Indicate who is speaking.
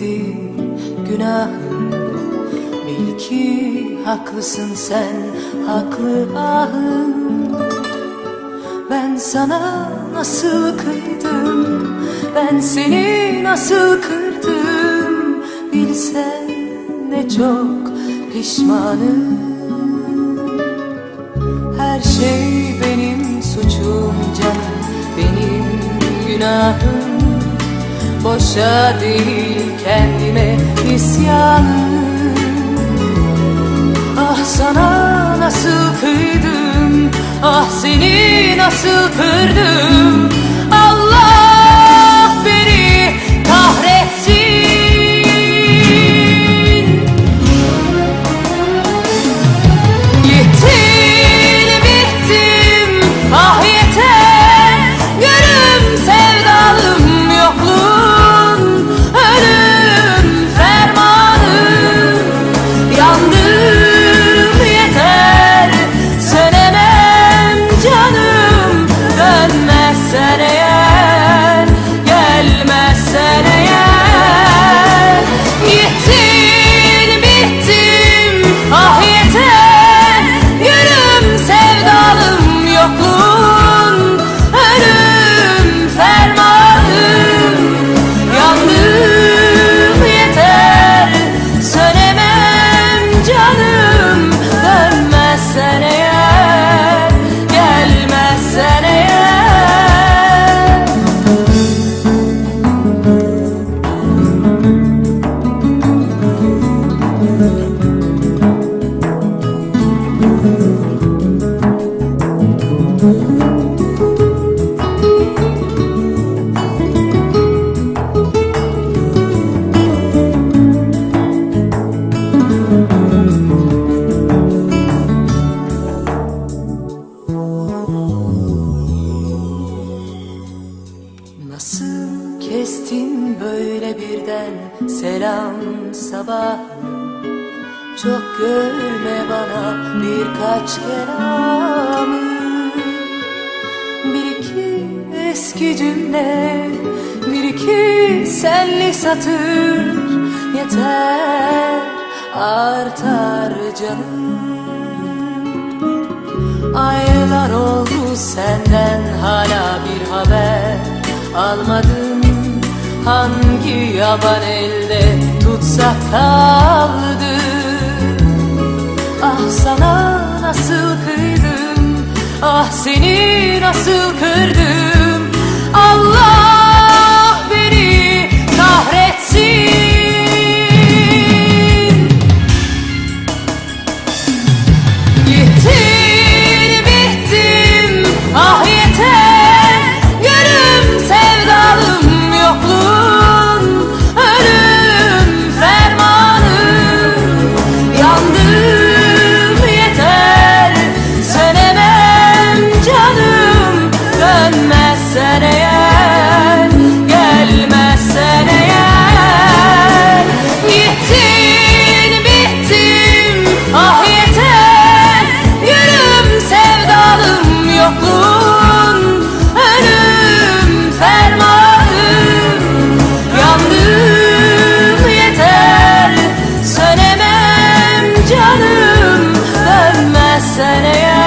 Speaker 1: Neydi günahın Bil ki haklısın sen haklı ahın Ben sana nasıl kıydım Ben seni nasıl kırdım? Bilsen ne çok pişmanım. Her şey benim suçum canım Benim günahım Boşa değil kendime isyanım Ah sana nasıl kıydım? Ah seni nasıl kırdım kestin böyle birden selam sabah. Çok görme bana birkaç kelamı. Bir iki eski cümle Bir iki senli satır. Yeter artar canım. Aylar oldu senden hala bir haber almadım Hangi yaban elde tutsak kaldı? Ah sana nasıl kıydım Ah seni nasıl kırdım Sunny.